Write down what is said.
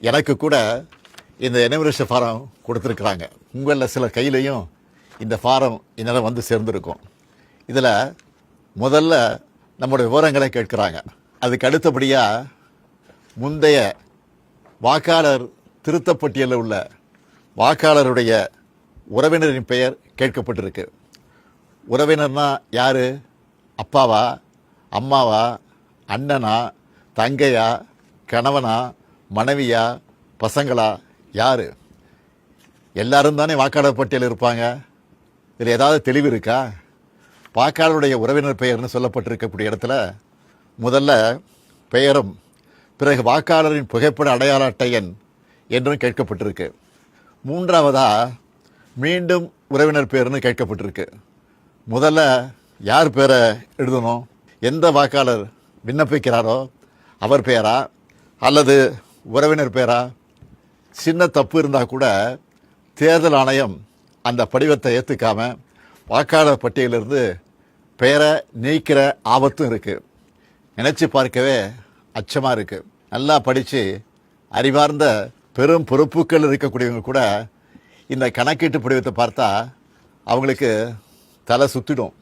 எனக்கு கூட இந்த எனுமரேஷன் ஃபாரம் கொடுத்துருக்குறாங்க. உங்களில் சில கையிலையும் இந்த ஃபாரம் இந்நேரம் வந்து சேர்ந்துருக்கும். இதில் முதல்ல நம்முடைய விவரங்களை கேட்குறாங்க. அதுக்கு அடுத்தபடியாக முந்தைய வாக்காளர் திருத்தப்பட்டியலில் உள்ள வாக்காளருடைய உறவினரின் பெயர் கேட்கப்பட்டிருக்கு. உறவினர்னா யார்? அப்பாவா? அம்மாவா? அண்ணனா? தங்கையா? கணவனா? மனைவியா பசங்களா யார்? எல்லாரும் தானே வாக்காளர் பட்டியல் இருப்பாங்க. இதில் ஏதாவது தெளிவு இருக்கா? வாக்காளருடைய உறவினர் பெயர்னு சொல்லப்பட்டிருக்கக்கூடிய இடத்துல முதல்ல பெயரும் பிறகு வாக்காளரின் புகைப்பட அடையாள அட்டை எண் என்றும் கேட்கப்பட்டிருக்கு. மூன்றாவதா மீண்டும் உறவினர் பேர்னு கேட்கப்பட்டிருக்கு. முதல்ல யார் பேரை எழுதணும்? எந்த வாக்காளர் விண்ணப்பிக்கிறாரோ அவர் பெயரா? அல்லது உறவினர் பேரா? சின்ன தப்பு இருந்தால் கூட தேர்தல் ஆணையம் அந்த படிவத்தை ஏற்றுக்காமல் வாக்காளர் பட்டியலிருந்து பெயரை நீக்கிற ஆபத்தும் இருக்குது நினச்சி பார்க்கவே அச்சமாக இருக்குது நல்லா படித்து அறிவார்ந்த பெரும் பொறுப்புகள் இருக்கக்கூடியவங்க கூட இந்த கணக்கீட்டு படிவத்தை பார்த்தா அவங்களுக்கு தலை சுற்றிடும்